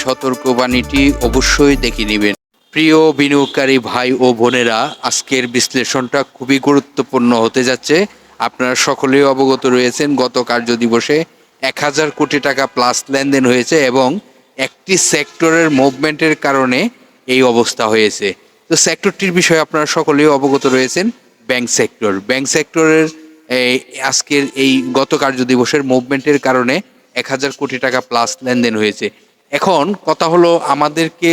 সতর্কবাণীটি অবশ্যই দেখে নেবেন। প্রিয় বিনিয়োগকারী ভাই ও বোনেরা, আজকের বিশ্লেষণটা খুবই গুরুত্বপূর্ণ হতে যাচ্ছে। আপনারা সকলেই অবগত রয়েছেন, গত কার্য দিবসে এক হাজার কোটি টাকা প্লাস লেনদেন হয়েছে এবং একটি সেক্টরের মুভমেন্টের কারণে এই অবস্থা হয়েছে। তো সেক্টরটির বিষয়ে আপনারা সকলেই অবগত রয়েছেন, ব্যাংক সেক্টর। ব্যাংক সেক্টরের আজকের এই গত কার্য দিবসের মুভমেন্টের কারণে এক হাজার কোটি টাকা প্লাস লেনদেন হয়েছে। এখন কথা হলো আমাদেরকে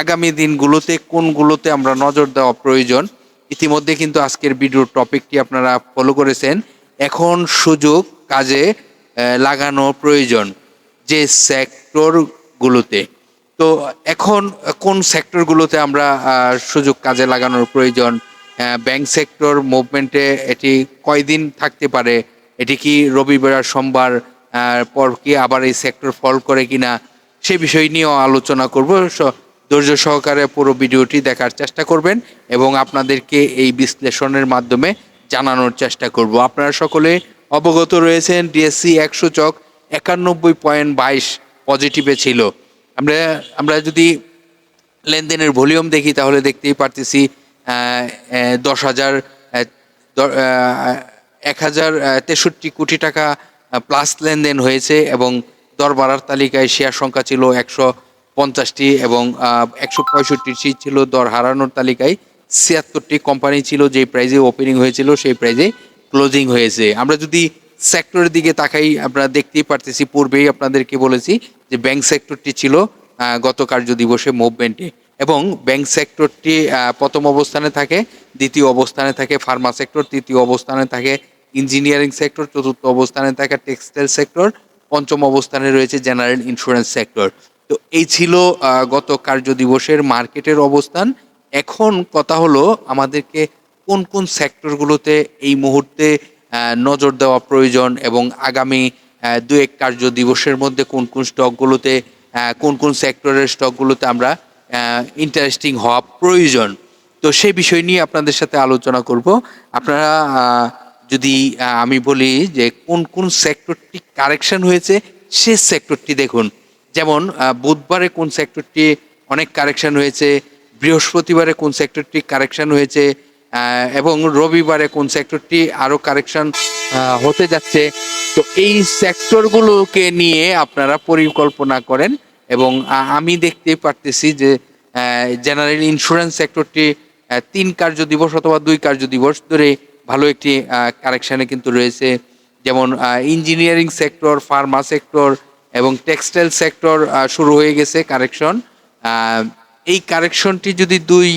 আগামী দিনগুলোতে কোনগুলোতে আমরা নজর দেওয়া প্রয়োজন, ইতিমধ্যে কিন্তু আজকের ভিডিওর টপিকটি আপনারা ফলো করেছেন। এখন সুযোগ, কাজে লাগানো প্রয়োজন যে সেক্টরগুলোতে। তো এখন কোন সেক্টরগুলোতে আমরা সুযোগ, কাজে লাগানোর প্রয়োজন? ব্যাংক সেক্টর, মুভমেন্টে এটি কয়দিন থাকতে পারে? এটি কি রবিবার সোমবার পর কি আবার এই সেক্টর ফল করে কিনা? সে বিষয় নিয়েও আলোচনা করব। ধৈর্য সহকারে পুরো ভিডিওটি দেখার চেষ্টা করবেন এবং আপনাদেরকে এই বিশ্লেষণের মাধ্যমে জানানোর চেষ্টা করব। আপনারা সকলে অবগত রয়েছেন, ডিএসসি একশো চক একানব্বই পয়েন্ট বাইশ পজিটিভে ছিল। আমরা আমরা যদি লেনদেনের ভলিউম দেখি, তাহলে দেখতেই পারতেছি দশ হাজার এক হাজার তেষট্টি কোটি টাকা প্লাস লেনদেন হয়েছে এবং দর বাড়ার তালিকায় শেয়ার সংখ্যা ছিল একশো পঞ্চাশটি এবং একশো পঁয়ষট্টি ছিল দর হারানোর তালিকায় ছিয়াত্তরটি কোম্পানি ছিল যেই প্রাইজে ওপেনিং হয়েছিল, সেই প্রাইজে ক্লোজিং হয়েছে। আমরা যদি সেক্টরের দিকে তাকাই, আমরা দেখতেই পারতেছি, পূর্বেই আপনাদেরকে বলেছি যে ব্যাংক সেক্টরটি ছিল গত কার্য দিবসে মুভমেন্টে এবং ব্যাংক সেক্টরটি প্রথম অবস্থানে থাকে, দ্বিতীয় অবস্থানে থাকে ফার্মা সেক্টর তৃতীয় অবস্থানে থাকে ইঞ্জিনিয়ারিং সেক্টর চতুর্থ অবস্থানে থাকে টেক্সটাইল সেক্টর পঞ্চম অবস্থানে রয়েছে জেনারেল ইন্স্যুরেন্স সেক্টর। তো এই ছিল গত কার্য দিবসের মার্কেটের অবস্থান। এখন কথা হলো আমাদেরকে কোন কোন সেক্টরগুলোতে এই মুহূর্তে নজর দেওয়া প্রয়োজন এবং আগামী দু এক কার্য দিবসের মধ্যে কোন কোন স্টকগুলোতে কোন কোন সেক্টরের স্টকগুলোতে আমরা ইন্টারেস্টিং হওয়া প্রয়োজন। তো সেই বিষয় নিয়ে আপনাদের সাথে আলোচনা করব। আপনারা যদি আমি বলি যে কোন কোন সেক্টরটি কারেকশন হয়েছে, সে সেক্টরটি দেখুন। যেমন বুধবারে কোন সেক্টরটি অনেক কারেকশন হয়েছে, বৃহস্পতিবারে কোন সেক্টরটি কারেকশন হয়েছে এবং রবিবারে কোন সেক্টরটি আরও কারেকশন হতে যাচ্ছে। তো এই সেক্টরগুলোকে নিয়ে আপনারা পরিকল্পনা করেন এবং আমি দেখতে পারতেছি যে জেনারেল ইন্স্যুরেন্স সেক্টরটি তিন কার্য দিবস অথবা দুই কার্য দিবস ধরে ভালো একটি কারেকশানে কিন্তু রয়েছে। যেমন ইঞ্জিনিয়ারিং সেক্টর ফার্মা সেক্টর এবং টেক্সটাইল সেক্টর শুরু হয়ে গেছে কারেকশন এই কারেকশনটি যদি দুই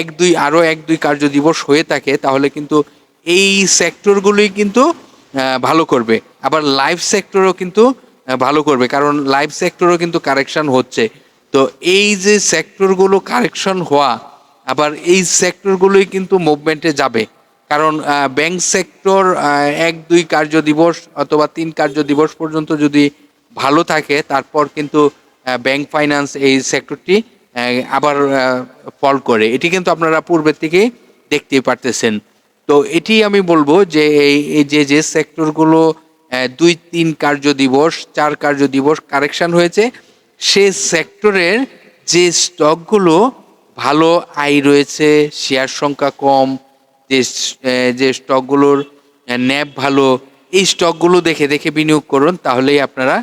এক, দুই, আরও এক, দুই কার্য দিবস হয়ে থাকে, তাহলে কিন্তু এই সেক্টরগুলোই কিন্তু ভালো করবে। আবার লাইফ সেক্টরও কিন্তু ভালো করবে, কারণ লাইফ সেক্টরও কিন্তু কারেকশন হচ্ছে। তো এই যে সেক্টরগুলো কারেকশন হওয়া, আবার এই সেক্টরগুলোই কিন্তু মুভমেন্টে যাবে। কারণ ব্যাংক সেক্টর এক, দুই কার্য দিবস অথবা তিন কার্য দিবস পর্যন্ত যদি ভালো থাকে, তারপর কিন্তু ব্যাংক ফাইন্যান্স এই সেক্টরটি আবার ফল করে। এটি কিন্তু আপনারা পূর্বের থেকে দেখতেই পারতেছেন। তো এটি আমি বলব যে, এই যে যে সেক্টরগুলো দুই, তিন কার্য দিবস, চার কার্য দিবস কারেকশন হয়েছে, সে সেক্টরের যে স্টকগুলো ভালো আয় রয়েছে শেয়ার সংখ্যা কম যে যে স্টকগুলোর ন্যাপ ভালো, এই স্টকগুলো দেখে দেখে বিনিয়োগ করুন, তাহলেই আপনারা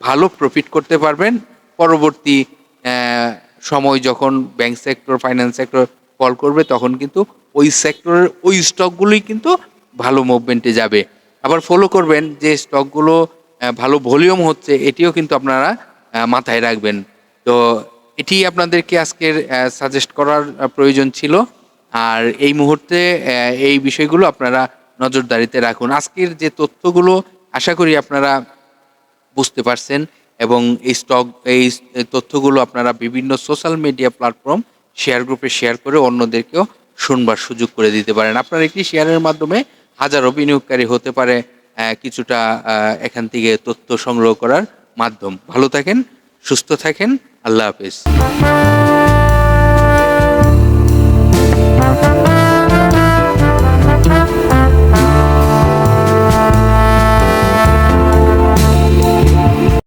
ভালো প্রফিট করতে পারবেন। পরবর্তী সময় যখন bank sector finance sector call করবে, তখন কিন্তু ওই সেক্টরের ওই স্টকগুলোই কিন্তু ভালো মুভমেন্টে যাবে। আবার ফলো করবেন যে স্টকগুলো ভালো ভলিউম হচ্ছে, এটিও কিন্তু আপনারা মাথায় রাখবেন। তো এটি আপনাদেরকে আজকের সাজেস্ট করার প্রয়োজন ছিল। আর এই মুহূর্তে এই বিষয়গুলো আপনারা নজরদারিতে রাখুন। আজকের যে তথ্যগুলো, আশা করি আপনারা বুঝতে পারছেন এবং এই স্টক, এই তথ্যগুলো আপনারা বিভিন্ন সোশ্যাল মিডিয়া প্ল্যাটফর্ম শেয়ার গ্রুপে শেয়ার করে অন্যদেরকেও শুনবার সুযোগ করে দিতে পারেন। আপনার একটি শেয়ারের মাধ্যমে হাজারো বিনিয়োগকারী হতে পারে কিছুটা এখান থেকে তথ্য সংগ্রহ করার মাধ্যম। ভালো থাকেন, সুস্থ থাকেন, আল্লাহ হাফেজ।